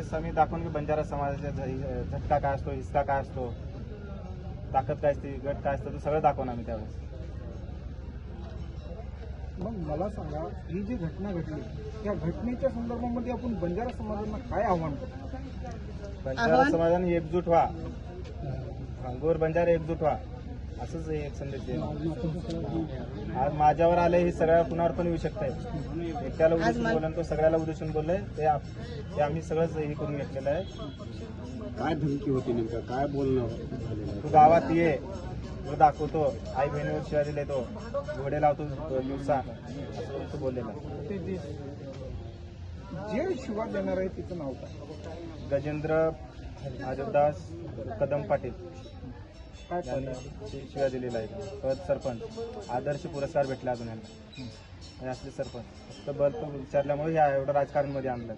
त्यावेळेस आम्ही दाखवून की बंजारा समाजाचा झ- झटका काय असतो हिसका काय असतो ताकद काय असते गट काय असतं ते सगळं दाखवून आम्ही त्यावेळेस. मग मला सांगा ही जी घटना घडली त्या घटनेच्या संदर्भामध्ये आपण बंजारा समाजाला काय आव्हान करतो? बंजारा? समाजाने एकजूट व्हा. हा, गोर बंजारा एकजूट व्हा. असंच हे एक संदेश आहे आज माझ्यावर आले ही सगळ्या कुणावर पण येऊ शकते एकट्याला उद्देशून बोलून तो सगळ्याला उद्देशून बोललोय ते आप- ते आम्ही सगळंच हे करून घेतलेलं आहे. काय धमकी होती नेमकं? काय बोलणं तू गावात ये तो दाखवतो. आई बहिणीवर शिवाय दिले तो. घोडे लावतो दिवसा असं तो बोललेला जे शिवा देणार आहे तिचं नाव काय? गजेंद्र अजबदास कदम पाटील. शिवा दिलेला आहे परत सरपंच. आदर्श पुरस्कार भेटला अजून यांना. हे असले सरपंच. फक्त बल्ब विचारल्यामुळे या एवढं राजकारणमध्ये आणलं